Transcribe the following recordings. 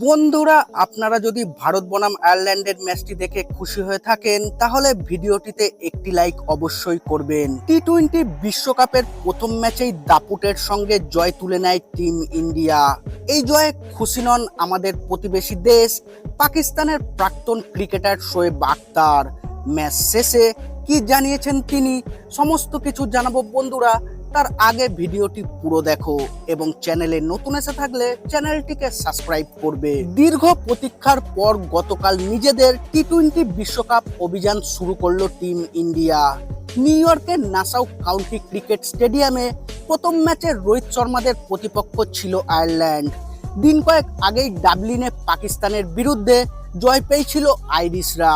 বন্ধুরা, আপনারা যদি ভারত বনাম আয়ারল্যান্ডের ম্যাচটি দেখে খুশি হয়ে থাকেন, তাহলে ভিডিওটিতে একটি লাইক অবশ্যই করবেন। টি টোয়েন্টি বিশ্বকাপের প্রথম ম্যাচেই দাপুটের সঙ্গে জয় তুলে নেয় টিম ইন্ডিয়া। এই জয়ে খুশি নন আমাদের প্রতিবেশী দেশ, পাকিস্তানের প্রাক্তন ক্রিকেটার শোয়েব আক্তার ম্যাচ শেষে কি জানিয়েছেন তিনি? সমস্ত কিছু জানাব বন্ধুরা। তার আগে ভিডিওটি পুরো দেখো এবং চ্যানেলে নতুন এসে থাকলে চ্যানেলটিকে সাবস্ক্রাইব করবে। দীর্ঘ প্রতীক্ষার পর গতকাল নিজেদের টি টোয়েন্টি বিশ্বকাপ অভিযান শুরু করল টিম ইন্ডিয়া। নিউ ইয়র্কের নাসাউ কাউন্টি ক্রিকেট স্টেডিয়ামে প্রথম ম্যাচে রোহিত শর্মাদের প্রতিপক্ষ ছিল আয়ারল্যান্ড। দিন কয়েক আগেই ডাবলিনে পাকিস্তানের বিরুদ্ধে জয় পেয়েছিল আইরিশরা।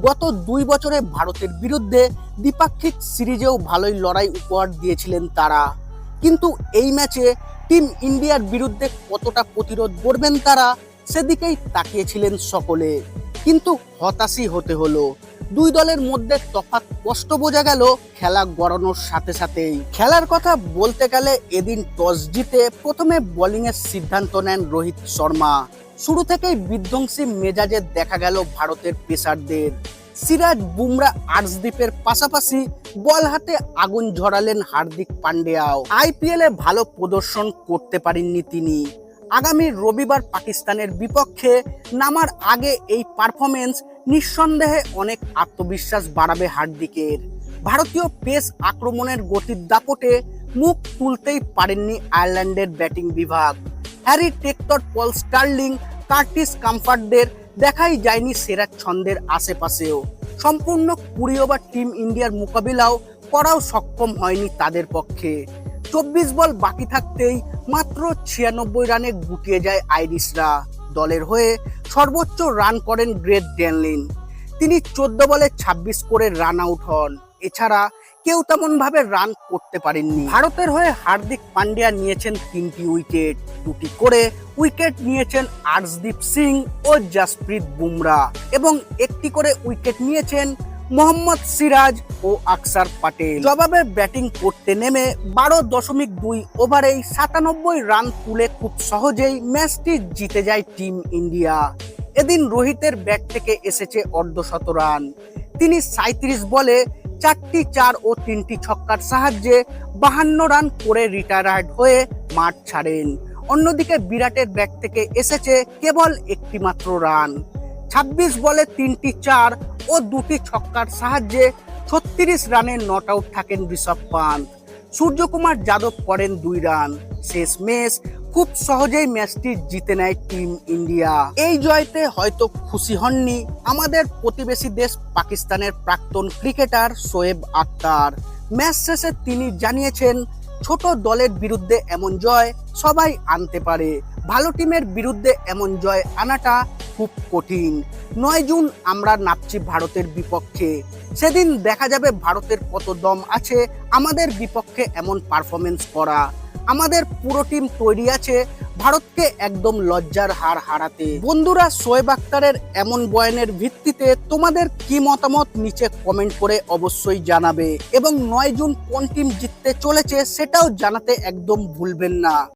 গত দুই বছরে ভারতের বিরুদ্ধে দ্বিপাক্ষিক সিরিজেও ভালোই লড়াই উপহার দিয়েছিলেন তারা। কিন্তু এই ম্যাচে টিম ইন্ডিয়ার বিরুদ্ধে কতটা প্রতিরোধ করবেন তারা, সেদিকেই তাকিয়েছিলেন সকলে। কিন্তু হতাশই হতে হলো। দুই দলের মধ্যে তফাৎ স্পষ্ট বোঝা গেল, খেলা গড়ানোর সাথে সাথেই। খেলার কথা বলতে গেলে এদিন টস জিতে প্রথমে বোলিংয়ের সিদ্ধান্ত নেন রোহিত শর্মা। শুরু থেকেই বিধ্বংসী মেজাজে দেখা গেল ভারতের পেসারদের। সিরাজ বুমরা আর্শদীপের পাশাপাশি বল হাতে আগুন ঝরালেন হার্দিক পান্ডেয়াও। আইপিএলে ভালো প্রদর্শন করতে পারেননি তিনি। আগামী রবিবার পাকিস্তানের বিপক্ষে নামার আগে এই পারফরমেন্স নিঃসন্দেহে অনেক আত্মবিশ্বাস বাড়াবে হার্দিকের। ভারতীয় পেস আক্রমণের গতির দাপটে মুখ তুলতেই পারেননি আয়ারল্যান্ডের ব্যাটিং বিভাগ। Harry Tector, Paul Stirling, Curtis কামফার্টদের দেখাই যায়নি সেরা ছন্দের আশেপাশেও। সম্পূর্ণ কুড়ি ওভার টিম ইন্ডিয়ার মোকাবিলাও করাও সক্ষম হয়নি তাদের পক্ষে। চব্বিশ বল বাকি থাকতেই মাত্র ছিয়ানব্বই রানে গুটিয়ে যায় আইরিশরা। দলের হয়ে সর্বোচ্চ রান করেন গ্রেট ড্যানলিন তিনি চোদ্দ বলে ২৬ করে রান আউট হন। এছাড়া কেউ তেমনভাবে রান করতে পারেননি। ভারতের হয়ে হার্দিক পান্ডিয়া নিয়েছেন তিনটি উইকেট দুটি করে উইকেট নিয়েছেন আর্শদীপ সিং ও জাসপ্রীত বুমরা। এবং একটি করে উইকেট নিয়েছেন মোহাম্মদ সিরাজ ও আকসার পাটেল। জবাবে ব্যাটিং করতে নেমে বারো দশমিক দুই ওভারেই সাতানব্বই রান তুলে খুব সহজেই ম্যাচটি জিতে যায় টিম ইন্ডিয়া। এদিন রোহিতের ব্যাট থেকে এসেছে অর্ধশত রান। তিনি সাঁত্রিশ বলে চারটি চার ও তিনটি ছক্কার সাহায্যে বাহান্ন রান করে রিটায়ার্ড হয়ে মাঠ ছাড়েন। অন্যদিকে বিরাটের ব্যাট থেকে এসেছে কেবল একটি মাত্র রান। ছাব্বিশ বলে তিনটি চার ও দুটি ছক্কার সাহায্যে ছত্রিশ রানে নট আউট থাকেন ঋষভ পান্ত সূর্যকুমার যাদব করেন দুই রান। শেষ ম্যাচ খুব সহজেই ম্যাচটি জিতে নেয় টিম ইন্ডিয়া এই জয়তে হয়তো খুশি হননি আমাদের প্রতিবেশী দেশ পাকিস্তানের প্রাক্তন ক্রিকেটার শোয়েব আক্তার। ম্যাচ শেষে তিনি জানিয়েছেন, ছোট দলের বিরুদ্ধে এমন জয় সবাই আনতে পারে। ভালো টিমের বিরুদ্ধে এমন জয় আনাটা খুব কঠিন। নয় জুন আমরা নাপছি ভারতের বিপক্ষে। সেদিন দেখা যাবে ভারতের কত দম আছে, আমাদের বিপক্ষে এমন পারফরমেন্স করা। আমাদের পুরো টিম তৈরি আছে ভারতকে একদম লজ্জার হার হারাতে। বন্ধুরা শোয়েব আক্তারের এমন বয়ানের ভিত্তিতে তোমাদের কি মতামত নিচে কমেন্ট করে অবশ্যই জানাবে। এবং নয় জুন কোন টিম জিততে চলেছে সেটাও জানাতে একদম ভুলবেন না।